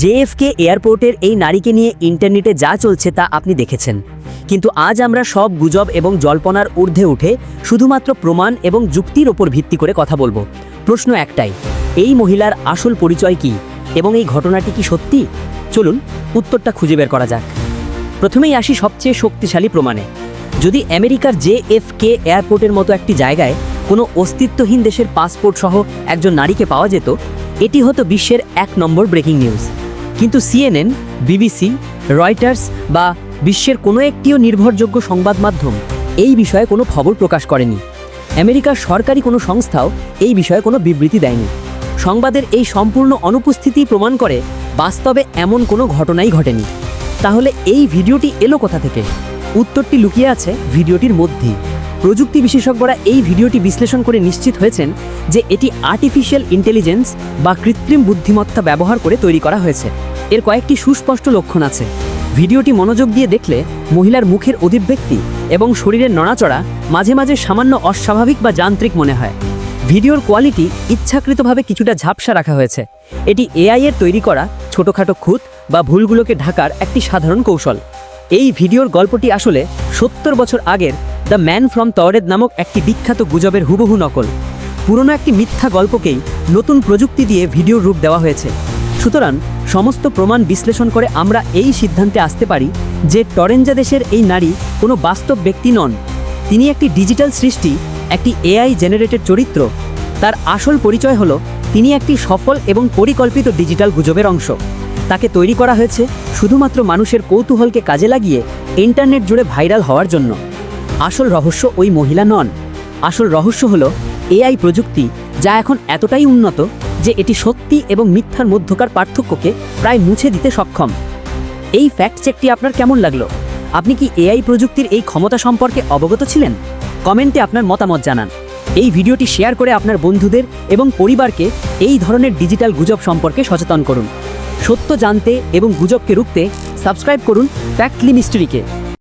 জেএফকে এয়ারপোর্টের এই নারীকে নিয়ে ইন্টারনেটে যা চলছে তা আপনি দেখেছেন। কিন্তু আজ আমরা সব গুজব এবং জল্পনার ঊর্ধ্বে উঠে শুধুমাত্র প্রমাণ এবং যুক্তির ওপর ভিত্তি করে কথা বলব। প্রশ্ন একটাই, এই মহিলার আসল পরিচয় কি এবং এই ঘটনাটি কি সত্যি? চলুন উত্তরটা খুঁজে বের করা যাক। প্রথমেই আসি সবচেয়ে শক্তিশালী প্রমাণে। যদি আমেরিকার জেএফকে এয়ারপোর্টের মতো একটি জায়গায় কোনো অস্তিত্বহীন দেশের পাসপোর্ট সহ একজন নারীকে পাওয়া যেত, এটি হতো বিশ্বের এক নম্বর ব্রেকিং নিউজ। কিন্তু সিএনএন বিবিসি রয়টার্স বা বিশ্বের কোনো একটিও নির্ভরযোগ্য সংবাদ মাধ্যম এই বিষয়ে কোনো খবর প্রকাশ করেনি। আমেরিকার সরকারি কোনো সংস্থাও এই বিষয়ে কোনো বিবৃতি দেয়নি। সংবাদের এই সম্পূর্ণ অনুপস্থিতি প্রমাণ করে বাস্তবে এমন কোনো ঘটনাই ঘটেনি। তাহলে এই ভিডিওটি এলো কোথা থেকে? উত্তরটি লুকিয়ে আছে ভিডিওটির মধ্যেই। প্রযুক্তি বিশেষজ্ঞরা এই ভিডিওটি বিশ্লেষণ করে নিশ্চিত হয়েছেন যে এটি আর্টিফিশিয়াল ইন্টেলিজেন্স বা কৃত্রিম বুদ্ধিমত্তা ব্যবহার করে তৈরি করা হয়েছে। এর কয়েকটি সুস্পষ্ট লক্ষণ আছে। ভিডিওটি মনোযোগ দিয়ে দেখলে মহিলার মুখের অধিব্যক্তি এবং শরীরের নড়াচড়া মাঝে মাঝে সামান্য অস্বাভাবিক বা যান্ত্রিক মনে হয়। ভিডিওর কোয়ালিটি ইচ্ছাকৃতভাবে কিছুটা ঝাপসা রাখা হয়েছে। এটি এআই এর তৈরি করা ছোটোখাটো খুঁত বা ভুলগুলোকে ঢাকার একটি সাধারণ কৌশল। এই ভিডিওর গল্পটি আসলে সত্তর বছর আগের দ্য ম্যান ফ্রম তওরেদ নামক একটি বিখ্যাত গুজবের হুবহু নকল। পুরনো একটি মিথ্যা গল্পকেই নতুন প্রযুক্তি দিয়ে ভিডিওর রূপ দেওয়া হয়েছে। সুতরাং সমস্ত প্রমাণ বিশ্লেষণ করে আমরা এই সিদ্ধান্তে আসতে পারি যে টরেঞ্জা দেশের এই নারী কোনো বাস্তব ব্যক্তি নন। তিনি একটি ডিজিটাল সৃষ্টি, একটি এআই জেনারেটেড চরিত্র। তার আসল পরিচয় হলো, তিনি একটি সফল এবং পরিকল্পিত ডিজিটাল গুজবের অংশ। তাকে তৈরি করা হয়েছে শুধুমাত্র মানুষের কৌতূহলকে কাজে লাগিয়ে ইন্টারনেট জুড়ে ভাইরাল হওয়ার জন্য। আসল রহস্য ওই মহিলা নন। আসল রহস্য হলো, এআই প্রযুক্তি, যা এখন এতটাই উন্নত যে এটি সত্যি এবং মিথ্যার মধ্যকার পার্থক্যকে প্রায় মুছে দিতে সক্ষম। এই ফ্যাক্ট চেকটি আপনার কেমন লাগল? আপনি কি এআই প্রযুক্তির এই ক্ষমতা সম্পর্কে অবগত ছিলেন? কমেন্টে আপনার মতামত জানান। এই ভিডিওটি শেয়ার করে আপনার বন্ধুদের এবং পরিবারকে এই ধরনের ডিজিটাল গুজব সম্পর্কে সচেতন করুন। সত্য জানতে এবং গুজবকে রুখতে সাবস্ক্রাইব করুন ফ্যাক্টলি মিস্ট্রিকে